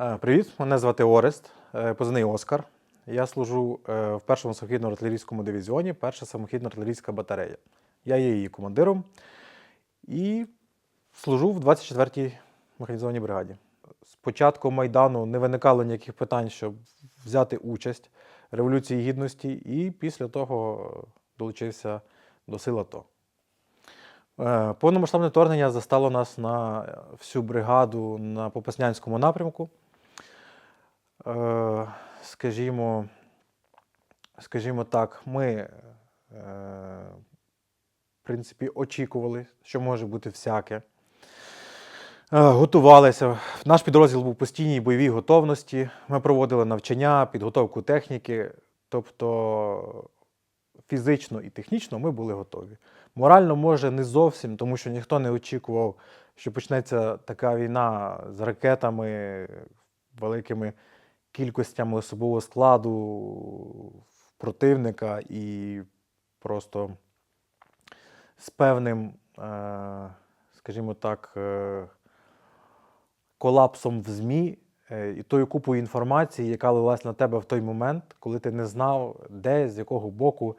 Е, Привіт, мене звати Орест, е, позивний Оскар. Я служу е, в першому самохідно-артилерійському дивізіоні, перша самохідно-артилерійська батарея. Я є її командиром і служу в 24-й механізованій бригаді. З початку Майдану не виникало ніяких питань, щоб взяти участь в Революції Гідності, і після того долучився до сил АТО. Повномасштабне вторгнення застало нас на всю бригаду на Попаснянському напрямку. Е, Скажімо, скажімо так, ми, е, в принципі, очікували, що може бути всяке. Е, Готувалися. Наш підрозділ був постійній бойовій готовності. Ми проводили навчання, підготовку техніки. Тобто фізично і технічно ми були готові. Морально, може, не зовсім, тому що ніхто не очікував, що почнеться така війна з ракетами, великими кількостями особового складу противника і просто з певним, е, скажімо так, е, колапсом в ЗМІ е, і тою купою інформації, яка лилась на тебе в той момент, коли ти не знав, де, з якого боку.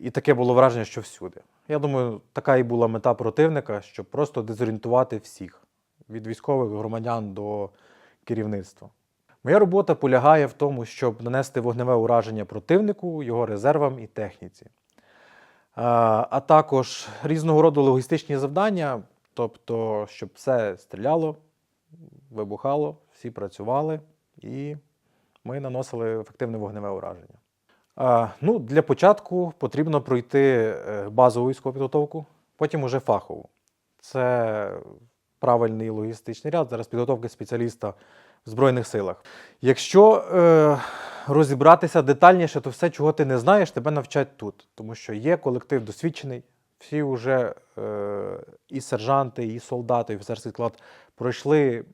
І таке було враження, що всюди. Я думаю, така і була мета противника, щоб просто дезорієнтувати всіх від військових громадян до керівництва. Моя робота полягає в тому, щоб нанести вогневе ураження противнику, його резервам і техніці. А також різного роду логістичні завдання, тобто, щоб все стріляло, вибухало, всі працювали, і ми наносили ефективне вогневе ураження. Ну, для початку потрібно пройти е, базову військову підготовку, потім уже фахову. Це правильний логістичний ряд, зараз підготовка спеціаліста в Збройних силах. Якщо е, розібратися детальніше, то все, чого ти не знаєш, тебе навчать тут. Тому що є колектив досвідчений, всі вже е, і сержанти, і солдати, і офіцерський склад пройшли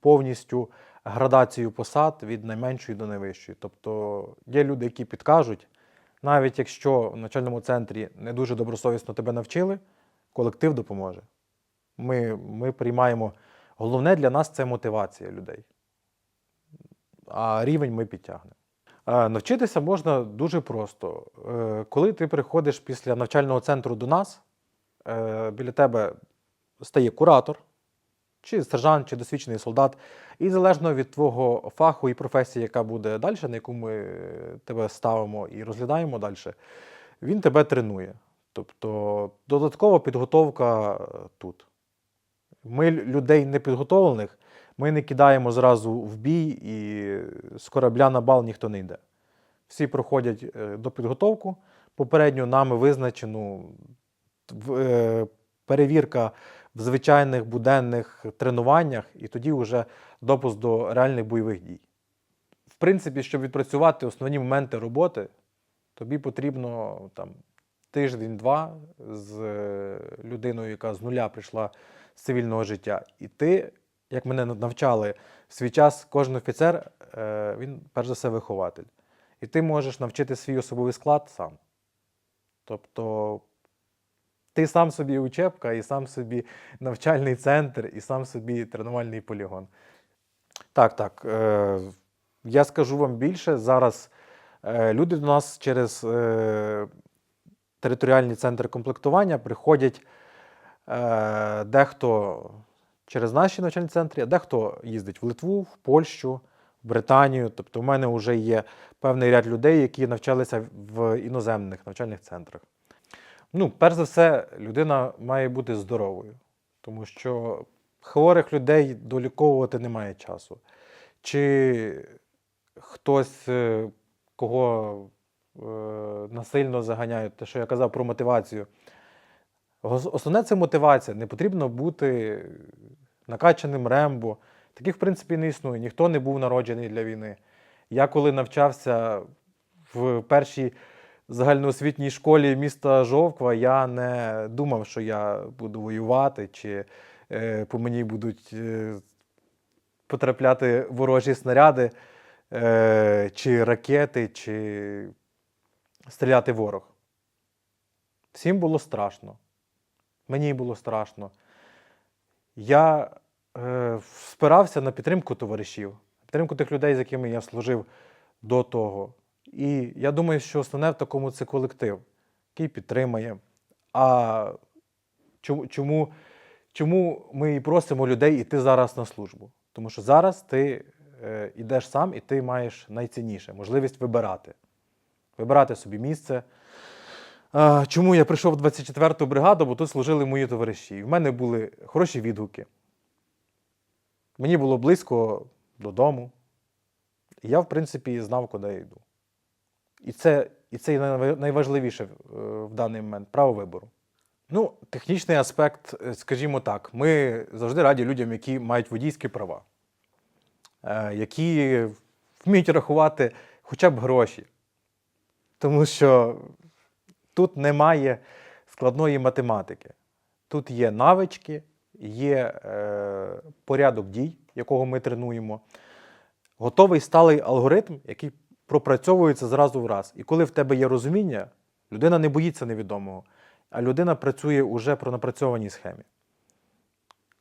повністю градацію посад від найменшої до найвищої. Тобто є люди, які підкажуть, навіть якщо в навчальному центрі не дуже добросовісно тебе навчили, колектив допоможе. Ми, ми приймаємо. Головне для нас це мотивація людей. А рівень ми підтягнемо. Е, Навчитися можна дуже просто. Е, Коли ти приходиш після навчального центру до нас, е, біля тебе стає куратор, чи сержант, чи досвідчений солдат, і залежно від твого фаху і професії, яка буде далі, на яку ми тебе ставимо і розглядаємо далі, він тебе тренує. Тобто додаткова підготовка тут. Ми людей непідготовлених, ми не кидаємо зразу в бій, і з корабля на бал ніхто не йде. Всі проходять е, до підготовку, попередньо нами визначену е, перевірка в звичайних буденних тренуваннях, і тоді вже допуск до реальних бойових дій. В принципі, щоб відпрацювати основні моменти роботи, тобі потрібно там, тиждень-два з е, людиною, яка з нуля прийшла з цивільного життя. І ти, як мене навчали в свій час, кожен офіцер, е, він перш за все вихователь. І ти можеш навчити свій особовий склад сам. Тобто ти сам собі учебка, і сам собі навчальний центр, і сам собі тренувальний полігон. Так, так. Е, я скажу вам більше. Зараз е, люди до нас через територіальні центри комплектування приходять дехто через наші навчальні центри, а дехто їздить в Литву, в Польщу, в Британію. Тобто, в мене вже є певний ряд людей, які навчалися в іноземних навчальних центрах. Ну, перш за все, людина має бути здоровою, тому що хворих людей доліковувати немає часу. Чи хтось, е, кого е, насильно заганяють, те, що я казав про мотивацію. Основне це мотивація. Не потрібно бути накачаним рембо. Таких, в принципі, не існує. Ніхто не був народжений для війни. Я коли навчався в першій загальноосвітній школі міста Жовква, я не думав, що я буду воювати, чи е, по мені будуть е, потрапляти ворожі снаряди, е, чи ракети, чи стріляти ворог. Всім було страшно. Мені було страшно. Я е, спирався на підтримку товаришів, підтримку тих людей, з якими я служив до того. І я думаю, що основне в такому це колектив, який підтримає. А чому, чому, чому ми і просимо людей йти зараз на службу? Тому що зараз ти е, йдеш сам і ти маєш найцінніше можливість вибирати. Вибирати собі місце. Чому я прийшов в 24-ту бригаду, бо тут служили мої товариші. І в мене були хороші відгуки. Мені було близько додому. І я, в принципі, знав, куди я йду. І це, і це найважливіше е, в даний момент право вибору. Ну, технічний аспект, е, скажімо так, ми завжди раді людям, які мають водійські права, е, які вміють рахувати хоча б гроші. Тому що тут немає складної математики. Тут є навички, є е, порядок дій, якого ми тренуємо, готовий сталий алгоритм, який пропрацьовується зразу в раз. І коли в тебе є розуміння, людина не боїться невідомого, а людина працює уже про напрацьованій схемі.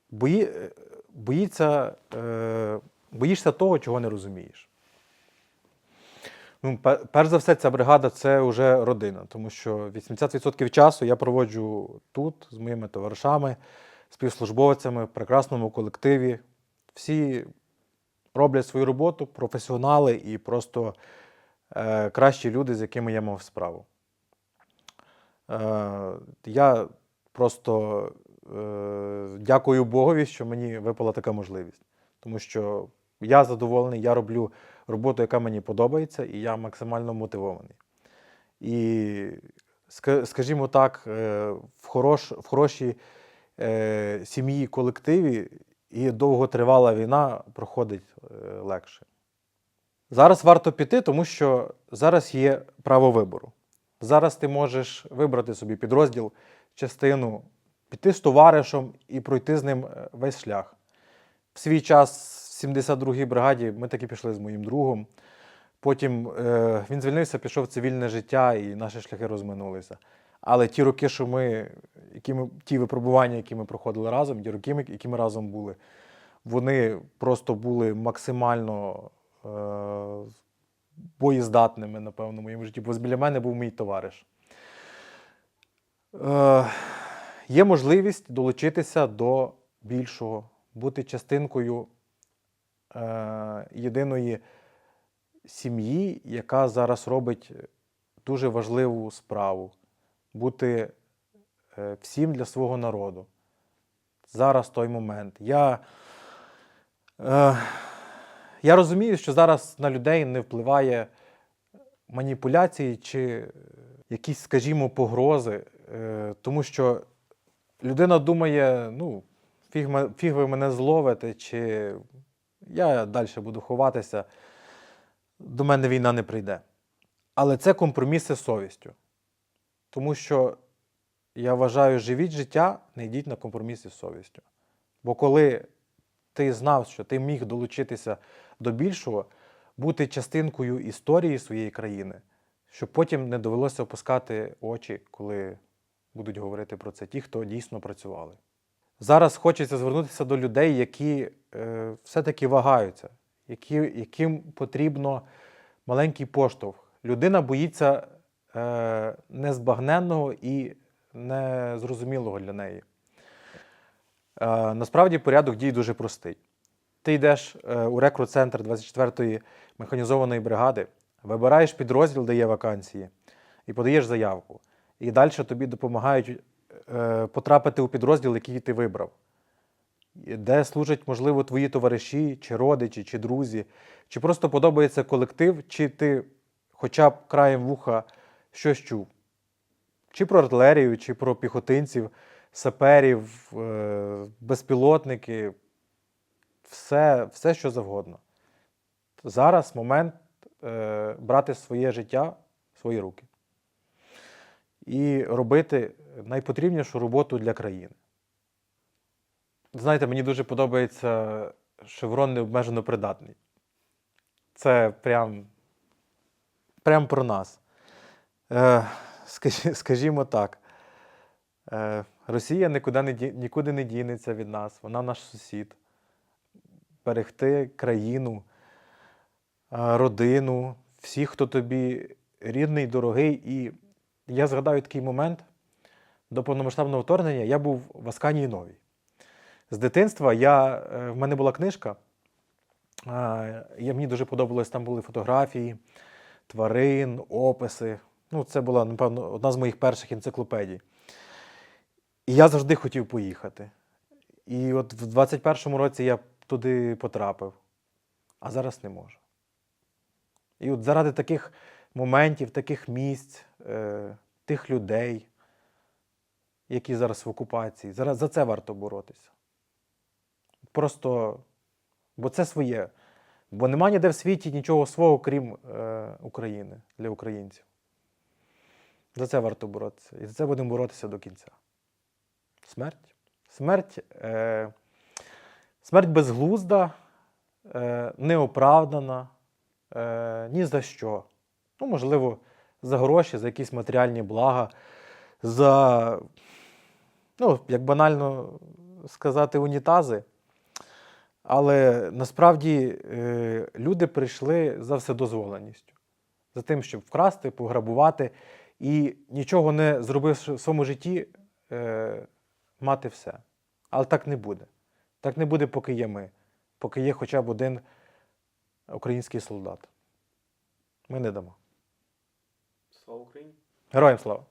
Бої, е, боїться, е, боїшся того, чого не розумієш. Ну, перш за все, ця бригада це вже родина, тому що 80% часу я проводжу тут з моїми товаришами, співслужбовцями в прекрасному колективі. Всі роблять свою роботу, професіонали і просто е, кращі люди, з якими я мав справу. Е, я просто е, дякую Богові, що мені випала така можливість. Тому що я задоволений, я роблю роботу, яка мені подобається, і я максимально мотивований. І, скажімо так, е, в, хорош, в хорошій е, сім'ї, колективі і довготривала війна проходить е, легше. Зараз варто піти, тому що зараз є право вибору. Зараз ти можеш вибрати собі підрозділ, частину, піти з товаришем і пройти з ним е, весь шлях. В свій час 72-й бригаді ми таки пішли з моїм другом. Потім е, він звільнився, пішов в цивільне життя, і наші шляхи розминулися. Але ті роки, що ми, які ми, ті випробування, які ми проходили разом, ті роки, які ми разом були, вони просто були максимально е, боєздатними, напевно, в моєму житті. Бо біля мене був мій товариш. Е, є можливість долучитися до більшого, бути частинкою єдиної сім'ї, яка зараз робить дуже важливу справу бути е, всім для свого народу. Зараз той момент. Я, е, я розумію, що зараз на людей не впливає маніпуляції чи е, якісь, скажімо, погрози, е, тому що людина думає, ну, фіг, фіг ви мене зловите, чи я далі буду ховатися, до мене війна не прийде. Але це компроміси з совістю. Тому що я вважаю, живіть життя, не йдіть на компроміси з совістю. Бо коли ти знав, що ти міг долучитися до більшого, бути частинкою історії своєї країни, щоб потім не довелося опускати очі, коли будуть говорити про це ті, хто дійсно працювали. Зараз хочеться звернутися до людей, які е, все-таки вагаються, які, яким потрібно маленький поштовх. Людина боїться е, незбагненного і незрозумілого для неї. Е, насправді порядок дій дуже простий. Ти йдеш е, у рекрут-центр 24-ї механізованої бригади, вибираєш підрозділ, де є вакансії, і подаєш заявку. І далі тобі допомагають потрапити у підрозділ, який ти вибрав, де служать, можливо, твої товариші, чи родичі, чи друзі, чи просто подобається колектив, чи ти хоча б краєм вуха щось чув. Чи про артилерію, чи про піхотинців, саперів, е, безпілотники, все, все, що завгодно. Зараз момент е, брати своє життя в свої руки і робити найпотрібнішу роботу для країни. Знаєте, мені дуже подобається шеврон необмежено придатний. Це прям, прям про нас. Е, скажі- скажімо так, е, Росія нікуди не, нікуди не дінеться від нас, вона наш сусід. берегти країну, а, родину, всіх, хто тобі рідний, дорогий. І я згадаю такий момент до повномасштабного вторгнення. Я був в Асканії Новій. З дитинства я, е, в мене була книжка. Я, мені дуже подобалось, там були фотографії, тварин, описи. Ну, це була, напевно, одна з моїх перших енциклопедій. І я завжди хотів поїхати. І от в 21-му році я туди потрапив, а зараз не можу. І от заради таких моментів, таких місць, е, тих людей, які зараз в окупації, зараз за це варто боротися. Просто, бо це своє. Бо нема ніде в світі нічого свого, крім е, України для українців. За це варто боротися. І за це будемо боротися до кінця. Смерть. Смерть, е, смерть безглузда, е, неоправдана, е, ні за що. Ну, можливо, за гроші, за якісь матеріальні блага, за, ну, як банально сказати, унітази. Але насправді е, люди прийшли за вседозволеністю, за тим, щоб вкрасти, пограбувати і нічого не зробивши в своєму житті, е, мати все. Але так не буде. Так не буде, поки є ми, поки є хоча б один український солдат. Ми не дамо. Слава Україні! Героям слава!